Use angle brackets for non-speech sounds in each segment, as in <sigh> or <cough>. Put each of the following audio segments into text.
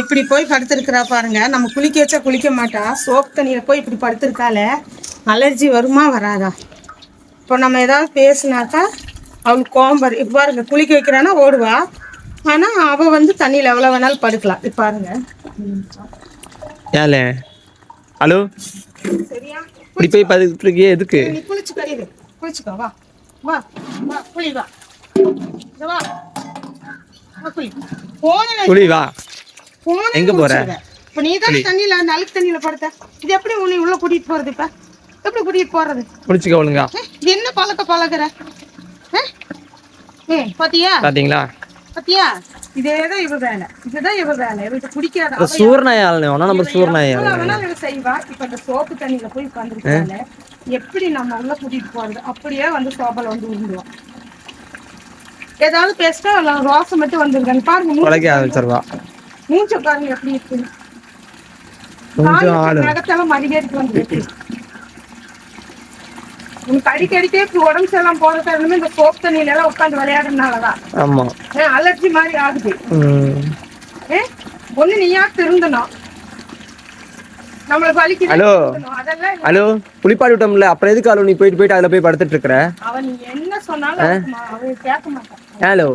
எப்படி போய் படுத்திருக்கிறா பாருங்க. நம்ம குளிக்க வச்சா குளிக்க மாட்டா. சோப் தண்ணியில் போய் இப்படி படுத்திருக்கால அலர்ஜி வருமா வராதா? இப்போ நம்ம ஏதாவது பேசுனாக்கா அவளுக்கு கோம்பர் இப்போ பாருங்க குளிக்க வைக்கிறான்னா ஓடுவா. ஆனால் அவள் வந்து தண்ணியில் எவ்வளோ வேணாலும் படுக்கலாம். இப்போ பாருங்க. ஏன்ல ஹலோ? சரியா? இப்படி போய் பதுக்கிட்டு இருக்கியே எதுக்கு குளிச்சு கழிவு குளிச்சுக்கோ வா. வா வா குளி வா. வா. குளி வா. எங்க போற? இப்போ நீ தான் தண்ணியில அந்த அழுக்கு தண்ணியில படுத்த. இது எப்படி உன்னை உள்ள கூட்டிட்டு போறது இப்ப? எப்படி கூட்டிட்டு போறது? குளிச்சுக்க ஒழுங்கா. இது என்ன பழக்க பழகுற? ஏ? பாத்தியா? பாத்தீங்களா? பாத்தியா? இதேதான் இவ வேலை. இதுதான் இவ வேலை. இவளுக்கு பிடிக்காத சூர்நாயால் ஒன்னா இவ செய்வா. இப்ப இந்த சோப்பு தண்ணியில போய் உட்காந்துருக்காங்க எப்படி நம்ம உள்ள கூட்டிட்டு போறது? அப்படியே வந்து சோபால வந்து விழுந்துருவோம் ஏதாவது பேசிட்டா ரோசம் மட்டும் வந்துருக்காங்க பாருங்க. ஆரம்பிச்சிருவா. மூஞ்ச பாருங்க எப்படி இருக்கு? நகத்தெல்லாம் மதிகேட்டுக்கு வந்துருக்கு உனக்கு அடிக்கடிக்கே இப்படி உடம்பு சரியில்லாம போற காரணமே இந்த சோப்பு தண்ணியில எல்லாம் உட்காந்து விளையாடுறதுனாலதான். ஆமா. அலர்ஜி மாதிரி ஆகுது. ஒண்ணு நீயா திருந்தணும். ஹலோ. ஹலோ விட்டோம்ல அப்புறம் எதுக்கு அலோ நீ போயிட்டு போயிட்டு அதுல போய் படுத்துட்டு இருக்கிற? அவன் என்ன சொன்னாலும் ஹலோ.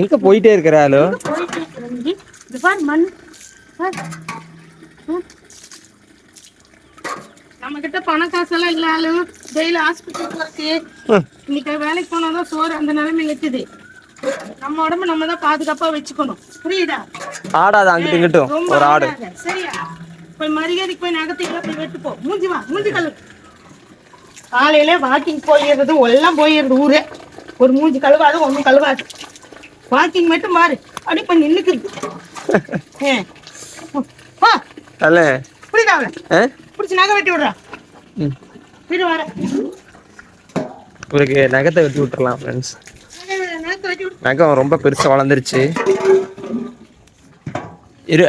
எங்க போயிட்டே இருக்கிற. நம்ம கிட்ட பண காசெல்லாம் இல்லாலும் டெய்லி ஹாஸ்பிட்டல் போறதுக்கு இன்னைக்கு வேலைக்கு போனாதான் சோறு அந்த நிலைமை நிக்குது. நம்ம உடம்பு நம்ம தான் பாதுகாப்பா வச்சுக்கணும். புரியுதா? ஆடாது அங்கிட்டு இங்கிட்டும். ஒரு ஆடு. சரியா? போய் மரியாதைக்கு போய் நகத்துக்கு போய் வெட்டு போ மூஞ்சி வா மூஞ்சி கல்லு காலையில வாக்கிங் போயிடுறது எல்லாம் போயிடுறது ஊரே. ஒரு மூஞ்சி கழுவாது ஒன்றும் கழுவாது. வாக்கிங் மட்டும் பாரு அப்படி இப்ப நின்னுக்குது <laughs> புரியுதா? பிடிச்சி நகை வெட்டி விடுறா. வீடு வர இவருக்கு நகத்தை வெட்டி விட்டுறலாம் ஃப்ரெண்ட்ஸ் நகம் ரொம்ப பெருசா வளர்ந்துருச்சு. இரு.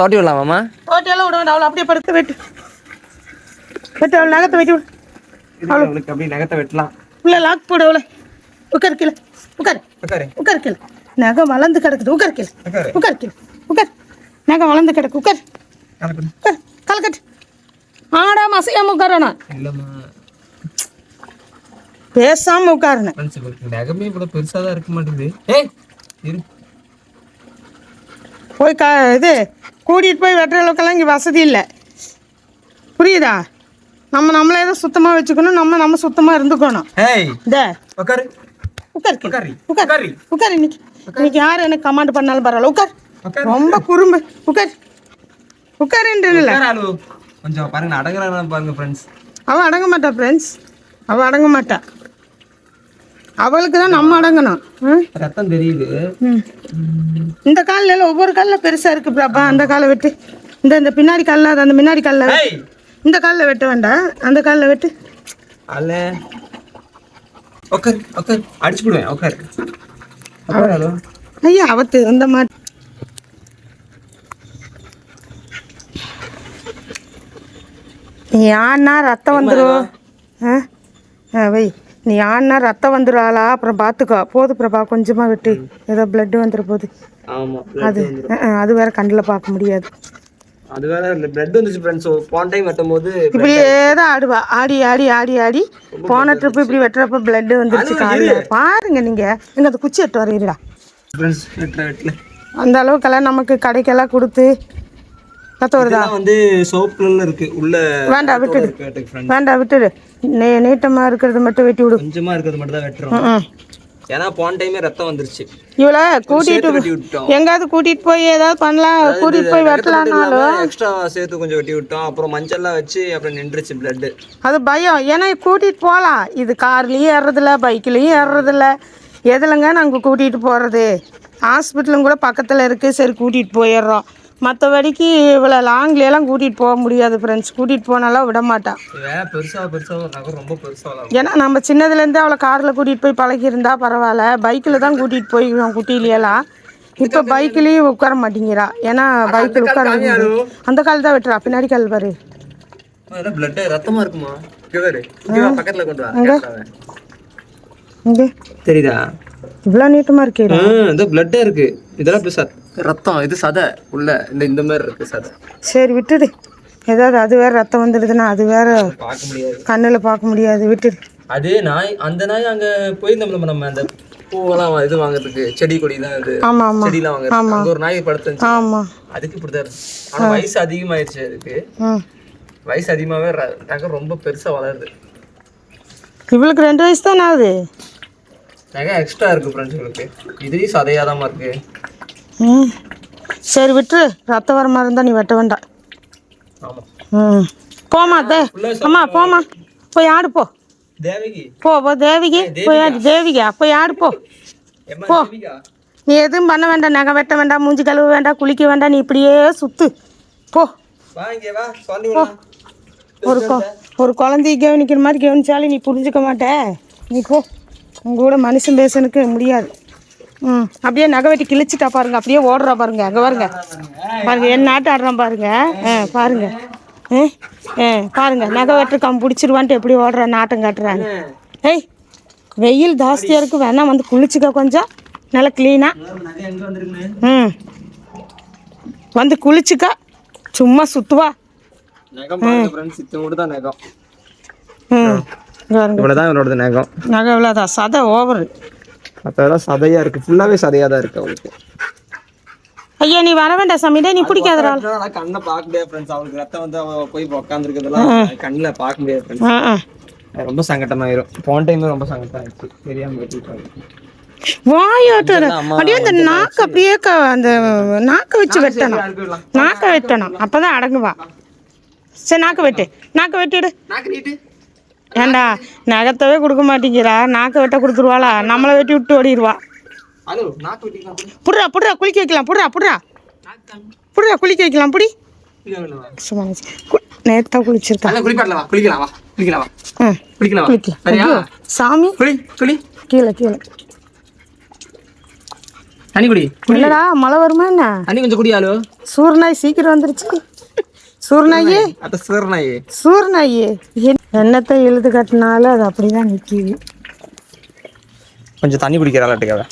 தொட்டி விடலாமாம்மா தோட்டியெல்லாம் விட வேண்டாம். அவளை அப்படியே படுத்து வெட்டு. வெட்டு அவளை நகத்தை வெட்டி விடு. அவளுக்கு அப்படியே நகத்தை வெட்டலாம். உள்ள லாக் போடு அவளை. உட்கார் கீழே. உட்கார். உட்காரு. உட்கார் கீழே. நகம் வளர்ந்து கிடக்குது. உட்கார் கீழே. உட்காரு. கீழே. உட்கார். நகம் வளர்ந்து கிடக்கு. உட்கார். உட்கார். கலக்கட்டு ஆடாம அசையாம உட்காரணும் பேசாம இவருக்கு நகமே இவ்வளோ பெருசாக தான் இருக்க மாட்டேங்குது. போய் கா இது கூட்டிகிட்டு போய் வெட்டுற அளவுக்கெல்லாம் இங்கே வசதி இல்லை. புரியுதா? நம்ம நம்மளே தான் சுத்தமாக வச்சுக்கணும் நம்ம நம்ம சுத்தமாக இருந்துக்கணும். ஏய் இந்த உட்காரு உட்கார் கீழே. உட்காரு உட்கார் உட்காரு உட்கார் இன்னைக்கு. இன்னைக்கு யார் எனக்கு கமாண்ட் பண்ணாலும் பரவாயில்ல. உட்கார் ரொம்ப குறும்பு. உட்கார் உட்காருன்றல கொஞ்சம் பாருங்க அடங்குறாங்க பாருங்க ஃப்ரெண்ட்ஸ் அவள் அடங்க மாட்டா ஃப்ரெண்ட்ஸ் அவள் அடங்க மாட்டா. அவளுக்கு தான் நம்ம அடங்கணும்? ரத்தம் தெரியுது. இந்த காலில் ஒவ்வொரு காலில் பெருசாக இருக்கு பாப்பா. அந்த காலை வெட்டு. இந்த இந்த பின்னாடி காலில் அந்த முன்னாடி காலில் இந்த காலில் வெட்ட வேண்டாம் அந்த காலில் வெட்டு. அல்ல. உட்காரு உட்காரு அடிச்சு விடுவேன் ஆளு ஐயா அவத்து இந்த மாதிரி நீ ஆனா ரத்தம் வந்துடும் ஆ? ஆ வை. நீ ஆனா ரத்தம் வந்துடும் அப்புறம் பார்த்துக்கோ போது பிரபா கொஞ்சமாக வெட்டு. ஏதோ பிளட் வந்துட போகுது அது அது வேற கண்ணில் பார்க்க முடியாது. அது வேற இந்த பிளட் வந்துச்சு ஃப்ரெண்ட்ஸ் போன டைம் வெட்டும் போது இப்படியே தான் ஆடுவா. ஆடி ஆடி ஆடி ஆடி. போன ட்ரிப்பு இப்படி வெட்டுறப்ப பிளட் வந்துருச்சு காலில் பாருங்க நீங்க. எங்க அந்த குச்சி எட்டு வரையிடா ஃப்ரெண்ட்ஸ் வெட்டல வெட்டல. அந்த அளவுக்கெல்லாம் நமக்கு கடைக்கெல்லாம் கொடுத்து கத்த வருதா? இதெல்லாம் வந்து சோப்புல இருக்கு. உள்ள வேண்டாம் விட்டுடு. வேண்டாம் விட்டுடு. நீ நீட்டமாக இருக்கிறது மட்டும் வெட்டி விடு. கொஞ்சமா இருக்கிறது மட்டும் தான் வெட்டுறோம் ஏன்னா போன டைமே ரத்தம் வந்துருச்சு. இவளை கூட்டிட்டு எங்காவது கூட்டிட்டு போய் ஏதாவது பண்ணலாம் கூட்டிட்டு போய் வெட்டலாம்னாலும். எக்ஸ்ட்ரா சேர்த்து கொஞ்சம் வெட்டி விட்டோம். அப்புறம் மஞ்சள்லாம் வச்சு அப்புறம் நின்றுச்சு பிளட் அது பயம். ஏன்னா கூட்டிட்டு போகலாம். இது கார்லேயும் ஏறுறதில்ல பைக்லேயும் ஏறுறதில்ல. எதுலங்க நாங்கள் கூட்டிகிட்டு போகிறது ஹாஸ்பிட்டலும் கூட பக்கத்தில் இருக்குது சரி கூட்டிகிட்டு போயிடுறோம். மற்றபடிக்கு இவ்வளோ லாங்லேலாம் கூட்டிகிட்டு போக முடியாது ஃப்ரெண்ட்ஸ் கூட்டிகிட்டு போனாலும் விட மாட்டான் ஏன்னா நம்ம சின்னதுலேருந்தே அவளை காரில் கூட்டிகிட்டு போய் பழகியிருந்தா பரவாயில்ல. பைக்கில் தான் கூட்டிகிட்டு போய்க்கிறோம் குட்டியிலையெல்லாம் இப்போ பைக்லேயும் உட்கார மாட்டேங்கிறா. ஏன்னா பைக்கில் உட்கார. அந்த கால் தான் வெட்டுறா. பின்னாடி கால் பாரு. தெரியுதா? இவ்வளோ நீட்டமாக இருக்கே இந்த பிளட்டே இருக்கு. இதெல்லாம் இப்ப சத் ரத்தம் இது சதை. உள்ள இந்த இந்த மாதிரி இருக்கு சதை. சரி விட்டுடு. ஏதாவது அது வேற ரத்தம் வந்துடுதுன்னா அது வேற பார்க்க முடியாது கண்ணில் பார்க்க முடியாது. விட்டுடு. அதே நாய் அந்த நாய் அங்க போயிருந்தோம் நம்ம நம்ம அந்த பூவெல்லாம் இது வாங்குறதுக்கு செடி கொடி தான் இது ஆமாம் ஆமாம் செடிலாம் வாங்குறதுக்கு. அங்க ஒரு நாய் படுத்துச்சு ஆமாம் அதுக்கு இப்படிதான் இருக்கு. ஆனா வயசு அதிகமாயிருச்சு அதுக்கு. வயசு அதிகமாவே ர- நகம் ரொம்ப பெருசா வளருது. இவளுக்கு ரெண்டு வயசு தானே ஆகுது? நகம் எக்ஸ்ட்ரா இருக்கு ஃப்ரெண்ட்ஸுங்களுக்கு இதுலேயும் சதையாதாம இருக்கு ம். சரி விட்டுரு. ரத்தம் வர மாதிரி இருந்தால் நீ வெட்ட வேண்டாம். ஆமா. ம். போமா தே. அம்மா போமா போய் ஆடு போ. தேவகி. போ போ தேவிகை. போய் ஆடு தேவிகா போய் ஆடு போ. போ. நீ எதுவும் பண்ண வேண்டாம். நகை வெட்ட வேண்டாம். மூஞ்சி கழுவ வேண்டாம். குளிக்க வேண்டாம். நீ இப்படியே சுத்து. போ. விடலாம் ஒரு கொ ஒரு குழந்தைய கவனிக்கிற மாதிரி கவனிச்சாலும் நீ புரிஞ்சுக்க மாட்டே. நீ போ. உங்கள் கூட மனுஷன் பேசனுக்கு முடியாது. ம் அப்படியே நகை வெட்டி கிழிச்சிட்டா பாருங்க அப்படியே ஓடுறா பாருங்க அங்கே பாருங்க. பாருங்க என் நாட்டு ஆடுறான் பாருங்க. ஆ பாருங்க. ஏ ஆ பாருங்க நகை வெட்டுருக்கான் பிடிச்சிருவான்ட்டு எப்படி ஓடுறான் நாட்டம் காட்டுறாங்க ஏய் வெயில் ஜாஸ்தியாக இருக்கும் வேணா வந்து குளிச்சுக்க கொஞ்சம். நல்லா க்ளீனாக ம். வந்து குளிச்சுக்க. சும்மா சுற்றுவா ம் இவ்வளவுதான் இவளோட நகம். நகை இவ்வளோதான் சதை ஓவரு. மற்றதெல்லாம் சதையா இருக்கு. ஃபுல்லாவே சதையா தான் இருக்கு அவளுக்கு ஐயா நீ வர வேண்டாம் சாமிடே நீ பிடிக்காதடா அதனால கண்ணை பார்க்க முடியாது ஃப்ரெண்ட்ஸ் அவளுக்கு ரத்தம் வந்து அவ போய் உட்காந்துருக்கிறதுலாம் கண்ணில் பார்க்க முடியாது ஃப்ரெண்ட்ஸ் ரொம்ப சங்கட்டமாயிரும். போன டைம் ரொம்ப சங்கடம் ஆயிடுச்சு தெரியாம வெட்டிட்டாங்க வாயாட்டு அப்படியே அந்த நாக்கு அப்படியே அந்த நாக்கை வச்சு வெட்டணும். நாக்கை வெட்டணும். அப்பதான் அடங்குவா. சரி நாக்கு வெட்டு. நாக்கு வெட்டிடு நாக்கு நீட்டு. ஏண்டா நகத்தவே கொடுக்க மாட்டேங்கிறா. நாக்கை வெட்ட கொடுத்துருவாளா? நம்மளை வெட்டி விட்டு ஓடிடுவா புடுறா புடுறா குளிக்க வைக்கலாம் புடுறா புடுறா. புடுறா குளிக்க வைக்கலாம் புடி. நேத்தா குளிச்சிருக்கா. சாமி. கீழே கீழே. தண்ணி குடி இல்லடா மழை வருமா என்ன? தண்ணி கொஞ்சம் குடி ஆளு. சூர்நாய் சீக்கிரம் வந்துருச்சு. சூர்நாயி சீரனாயி சூர்நாயி எண்ணத்தை இழுத்து கட்டினாலும் அது அப்படிதான் நிற்கிது கொஞ்சம் தண்ணி குடிக்கிறாளாட்டுக்காவ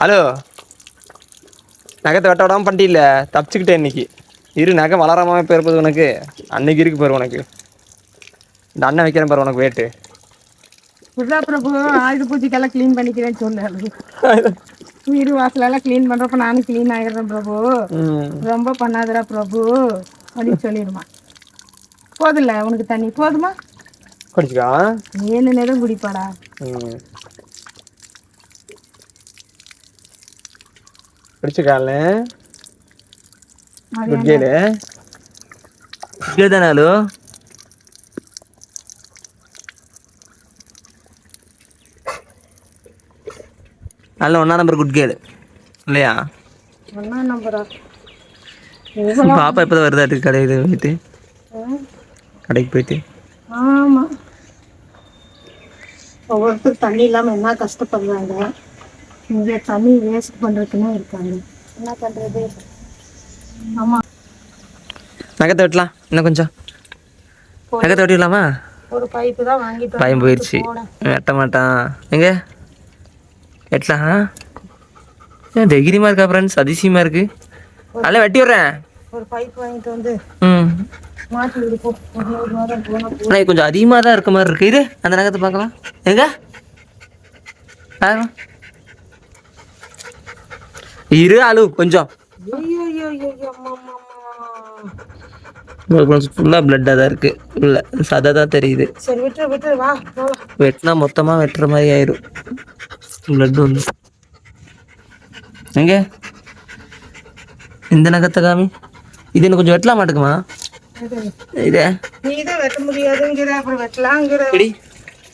ஹலோ? நகத்தை வெட்ட விடாம பண்ணிட்டில்ல? தப்பிச்சுக்கிட்டேன் இன்னைக்கு. இரு நகை வளராம போயிருப்பது உனக்கு. அன்னைக்கு இருக்கு பாரு உனக்கு. இந்த அண்ணன் வைக்கிறேன் பாரு உனக்கு வேட்டு ஆயுத பூஜைக்கெல்லாம் க்ளீன் பண்ணிக்கிறேன்னு சொன்னாரு. வீடு வாசலெல்லாம் க்ளீன் பண்ணுறப்ப நானும் க்ளீன் ஆகிடுறேன் பிரபு. ரொம்ப பண்ணாதடா பிரபு. அப்படின்னு சொல்லிடுமா. போதில்ல உனக்கு தண்ணி போதுமா? குடிச்சுக்கா. ஏழு நேரம் குடிப்பாடா? குடிச்சுக்கால குட் கேலு தானே ஹலோ? நல்ல ஒன்றா நம்பர் குட் கேலு இல்லையா? ஒன்றா நம்பரா? பாப்பா இப்போ தான் வருதாட்டு கடையில் போயிட்டு? கடைக்கு போயிட்டு? ஆமாம் ஒவ்வொருத்தர் தண்ணி இல்லாமல் என்ன கஷ்டப்படுறாங்க? இங்கே தண்ணி வேஸ்ட் பண்ணுறதுக்குன்னு இருக்காங்க. என்ன பண்ணுறது ஆமாம் நகத்தை வெட்டலாம் இன்னும் கொஞ்சம். நகத்தை வெட்டிடலாமா? ஒரு பைப்பு தான் வாங்கிட்டு பயம் போயிடுச்சு வெட்ட மாட்டான். எங்க? வெட்டலாம் ஏன் தைரியமாக இருக்கா ஃப்ரெண்ட்ஸ் அதிசயமாக இருக்கு. நல்லா வெட்டி விட்றேன். ஒரு பைப் வாங்கிட்டு வந்து ம். விடுப்போம். கொஞ்சம் அதிகமாக தான் இருக்க மாதிரி இருக்கு. இது அந்த நகத்தை பார்க்கலாம். எங்க? பாருங்க. இரு ஆளு கொஞ்சம். ஃபுல்லாக பிளட்டாக தான் இருக்கு. இல்லை சதை தான் தெரியுது. வெட்டினா மொத்தமாக வெட்டுற மாதிரி ஆயிரும். பிளட் வந்து. எங்க? இந்த நகத்தை காமி. இது எனக்கு கொஞ்சம் வெட்டலாம் மாட்டுக்குமா இதே. நீ தான் வெட்ட முடியாதுங்கிற அப்புறம் வெட்டலாங்கிற.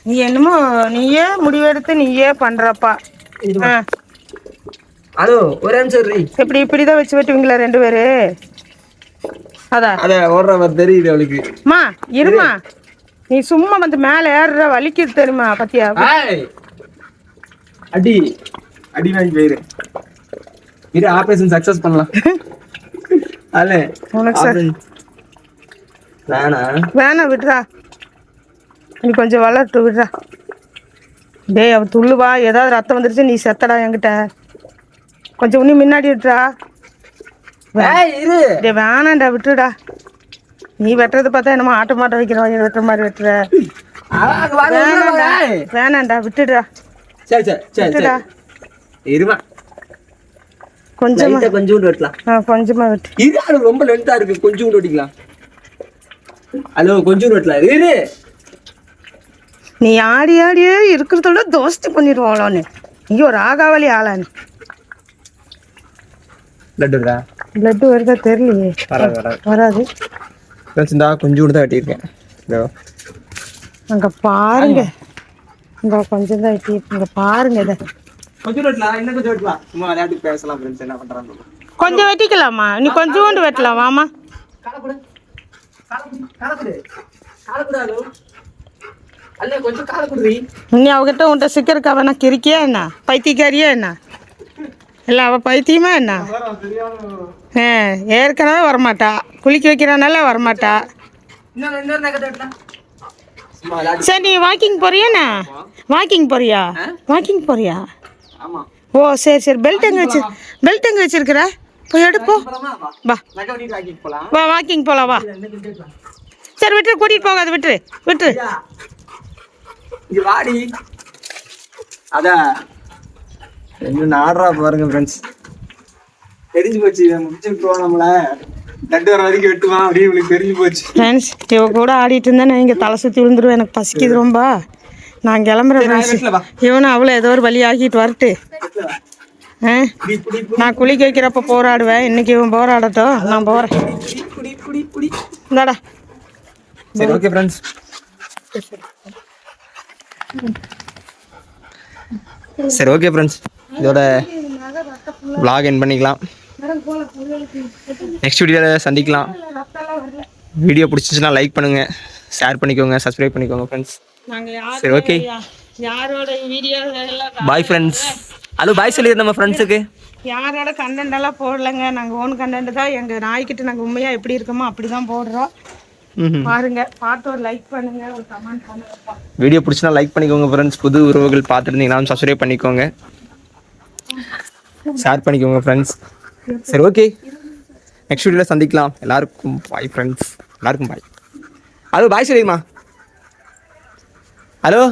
நீ என்னமோ நீயே முடிவெடுத்து நீயே பண்றப்பா. ஹலோ ஒரு நிமிஷம் இப்படி இப்படி தான் வச்சு வெட்டுவீங்களா ரெண்டு பேரு? அதான் அத ஓடுற மாதிரி தெரியுது அவளுக்கு. அம்மா இருமா. நீ சும்மா வந்து மேலே ஏறுற வலிக்குது தெரியுமா பத்தியா? அடி. அடி வாங்கி போயிரு. இது ஆபரேஷன் சக்சஸ் பண்ணலாம். சார் வேணா. வேணாம் விட்றா. நீ கொஞ்சம் வளரட்டு விட்றா. டேய் அவ துள்ளுவா ஏதாவது ரத்தம் வந்துருச்சு நீ செத்தடா என்கிட்ட. கொஞ்சம் இன்னும் முன்னாடி விட்டுறா. இரு. டேய் வேணாம்டா விட்டுடா. நீ வெட்டுறத பார்த்தா என்னமோ ஆட்ட மாட்ட வைக்கிறவங்க வெட்டுற மாதிரி வெட்டுற. வேணாம்டா விட்டுடுடா சரி சரி சரி. விட்டுடா. இருமா. கொஞ்சமா கொஞ்சோண்டு வெட்டலாம். ஆ கொஞ்சமா விட்டு. இது அது ரொம்ப லென்த்தா இருக்கு. கொஞ்சோண்டு வெட்டிக்கலாம். ஹலோ கொஞ்சோண்டு வெட்டலாம். இரு நீ ஆடி ஆடியே இருக்கிறதோட தோஸ்தி பண்ணிடுவாளோன்னு நீ ஒரு ஆகாவலி ஆளான்னு லட்டு இருக்கா பிளட்டு வருதா தெரியலையே. வராது வராது. வராது. இந்தா கொஞ்சோண்டு தான் வெட்டியிருக்கேன். இதோ. அங்க பாருங்க. இங்க கொஞ்சம் தான் வெட்டி இங்க பாருங்க இதை. கொஞ்சம் வெட்டலாம் இன்னும் கொஞ்சம் வெட்டலாம். சும்மா விளையாட்டு பேசலாம் ஃப்ரெண்ட்ஸ் என்ன பண்றாங்க? கொஞ்சம் வெட்டிக்கலாமா? நீ கொஞ்சோண்டு வெட்டலாம் வாமா காலக்குடு காலக்குடு காலக்குடாது அல்ல கொஞ்சம் காலக்குடுறி நீ அவகிட்ட உன்ட்ட சிக்கருக்கா வேணா கிறுக்கியா என்ன? பைத்தியக்காரியா என்ன? இல்லை அவ பைத்தியமா என்ன? ஆ ஏற்கனவே வரமாட்டா. குளிக்க வைக்கிறனால வரமாட்டா. சரி நீ வாக்கிங் போறியாண்ணா வாக்கிங் போறியா? வாக்கிங் போறியா? ஓ சரி சரி. பெல்ட் எங்கே வச்சு பெல்ட் எங்கே வச்சிருக்கிற? போய் எடுப்போ வா. வா. வாக்கிங் போகலாம் வா சரி விட்டுரு கூட்டிகிட்டு போகாது விட்டுரு விட்டுரு. வாடி. அத. என்ன நாடுறா பாருங்க ஃப்ரெண்ட்ஸ் தெரிஞ்சு போச்சு முடிச்சு விட்டுருவான் நம்மள. தட்டு வர வரைக்கும் வெட்டுவான் அப்படியே இவளுக்கு தெரிஞ்சு போச்சு. ஃப்ரெண்ட்ஸ் இவ கூட ஆடிட்டு இருந்தேன் நான் இங்கே தலை சுற்றி விழுந்துருவேன். எனக்கு பசிக்குது ரொம்ப. நான் கிளம்புறேன் இவனும் அவ்வளோ ஏதோ ஒரு வழி ஆக்கிட்டு வரட்டு நான் குளிக்க வைக்கிறப்ப போராடுவேன். இன்னைக்கு இவன் போராடட்டும். நான் போகிறேன் குடி குடி குடி குடி. இந்தாடா. சரி ஓகே ஃப்ரெண்ட்ஸ் சரி ஓகே ஃப்ரெண்ட்ஸ் இதோட vlog என் பண்ணிக்கலாம். நெக்ஸ்ட் வீடியோவில் சந்திக்கலாம். வீடியோ பிடிச்சிச்சுன்னா லைக் பண்ணுங்கள் ஷேர் பண்ணிக்கோங்க சப்ஸ்கிரைப் பண்ணிக்கோங்க ஃப்ரெண்ட்ஸ் நாங்கள் சரி ஓகே யாரோட video bye friends hello bye சொல்லிடு நம்ம ஃப்ரெண்ட்ஸுக்கு யாரோட கண்டென்ட் எல்லாம் போடலைங்க? நாங்கள் ஓன் கண்டென்ட் தான். எங்கள் நாய்க்கிட்ட நாங்கள் உண்மையாக எப்படி இருக்கோமோ அப்படி தான் போடுறோம் பாருங்க பார்த்து ஒரு லைக் பண்ணுங்க ஒரு கமெண்ட் பண்ணுங்கப்பா வீடியோ பிடிச்சினா லைக் பண்ணிக்கோங்க ஃப்ரெண்ட்ஸ் புது உறவுகள் பார்த்துருந்தீங்கன்னா சப்ஸ்கிரைப் பண்ணிக்கோங்க. ஷேர் பண்ணிக்கோங்க ஃப்ரெண்ட்ஸ் சரி ஓகே நெக்ஸ்ட் வீடியோவில் சந்திக்கலாம். எல்லாருக்கும் பாய் ஃப்ரெண்ட்ஸ் எல்லாருக்கும் பாய் ஹலோ பாய் சொல்லிடுமா. ஹலோ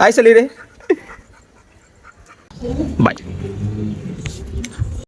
பாய் சொல்லிடு பாய்